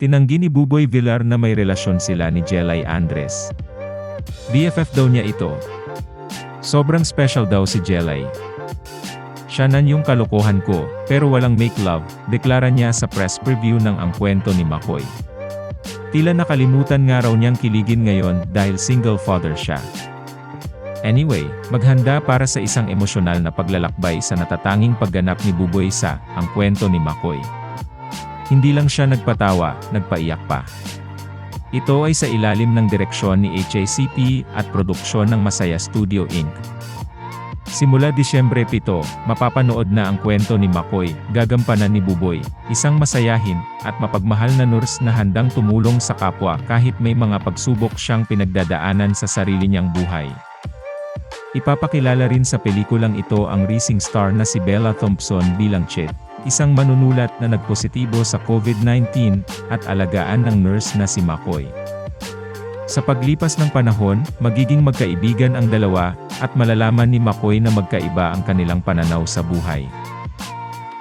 Tinanggi ni Buboy Villar na may relasyon sila ni Jelay Andres. BFF daw niya ito. Sobrang special daw si Jelay. Siya nan yung kalokohan ko, pero walang make love, deklara niya sa press preview ng Ang Kwento ni Makoy. Tila nakalimutan nga raw niyang kiligin ngayon dahil single father siya. Anyway, maghanda para sa isang emosyonal na paglalakbay sa natatanging pagganap ni Buboy sa Ang Kwento ni Makoy. Hindi lang siya nagpatawa, nagpaiyak pa. Ito ay sa ilalim ng direksyon ni HACP at produksyon ng Masaya Studio Inc. Simula Disyembre 7, mapapanood na ang kwento ni Makoy, gagampanan ni Buboy, isang masayahin at mapagmahal na nurse na handang tumulong sa kapwa kahit may mga pagsubok siyang pinagdadaanan sa sarili niyang buhay. Ipapakilala rin sa pelikulang ito ang rising star na si Bella Thompson bilang Chet, isang manunulat na nagpositibo sa COVID-19 at alagaan ng nurse na si Makoy. Sa paglipas ng panahon, magiging magkaibigan ang dalawa, at malalaman ni Makoy na magkaiba ang kanilang pananaw sa buhay.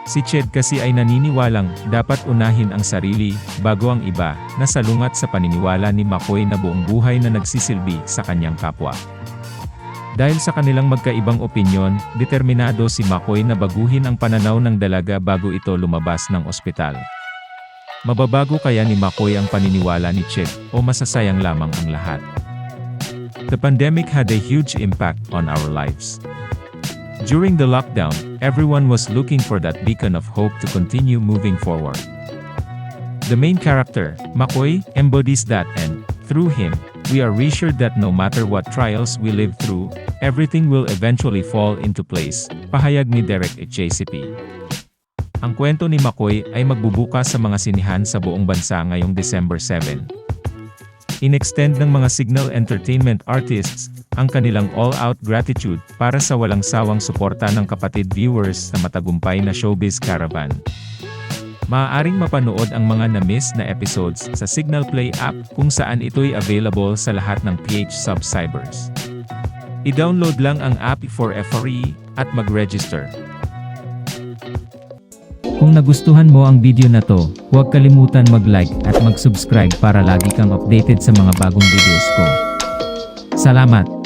Si Ched kasi ay naniniwalang dapat unahin ang sarili bago ang iba, na salungat sa paniniwala ni Makoy na buong buhay na nagsisilbi sa kanyang kapwa. Dahil sa kanilang magkaibang opinyon, determinado si Makoy na baguhin ang pananaw ng dalaga bago ito lumabas ng ospital. Mababago kaya ni Makoy ang paniniwala ni Chet, o masasayang lamang ang lahat? The pandemic had a huge impact on our lives. During the lockdown, everyone was looking for that beacon of hope to continue moving forward. The main character, Makoy, embodies that and, through him, we are reassured that no matter what trials we live through, everything will eventually fall into place, pahayag ni Derek HACP. Ang kwento ni Makoy ay magbubukas sa mga sinihan sa buong bansa ngayong December 7. In-extend ng mga Signal Entertainment artists ang kanilang all-out gratitude para sa walang sawang suporta ng kapatid viewers sa matagumpay na showbiz caravan. Maaaring mapanood ang mga na-miss na episodes sa Signal Play app kung saan ito'y available sa lahat ng PH subscribers. I-download lang ang app for free at mag-register. Kung nagustuhan mo ang video na to, huwag kalimutan mag-like at mag-subscribe para lagi kang updated sa mga bagong videos ko. Salamat!